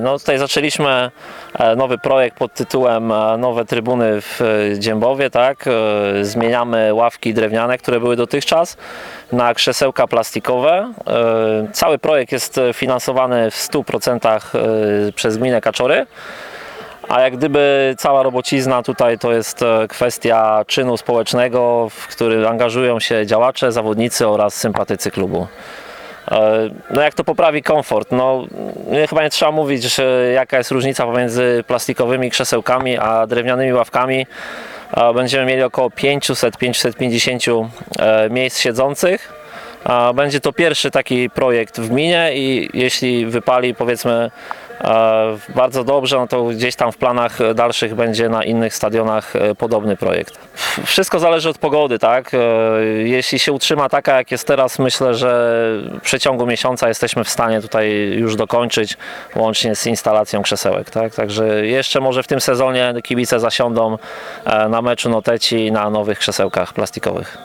No tutaj zaczęliśmy e, nowy projekt pod tytułem e, Nowe trybuny w e, Dziębowie, tak? E, Zmieniamy ławki drewniane, które były dotychczas na krzesełka plastikowe. E, Cały projekt jest e, finansowany w 100% e, przez gminę Kaczory. A jak gdyby cała robocizna tutaj to jest e, kwestia czynu społecznego, w który angażują się działacze, zawodnicy oraz sympatycy klubu. E, No jak to poprawi komfort? No chyba nie trzeba mówić, że jaka jest różnica pomiędzy plastikowymi krzesełkami a drewnianymi ławkami. E, Będziemy mieli około 500-550 e, miejsc siedzących. Będzie to pierwszy taki projekt w gminie i jeśli wypali powiedzmy bardzo dobrze, no to gdzieś tam w planach dalszych będzie na innych stadionach e, podobny projekt. Wszystko zależy od pogody, tak? E, Jeśli się utrzyma taka jak jest teraz, myślę, że w przeciągu miesiąca jesteśmy w stanie tutaj już dokończyć łącznie z instalacją krzesełek, tak? Także jeszcze może w tym sezonie kibice zasiądą e, na meczu Noteci na nowych krzesełkach plastikowych.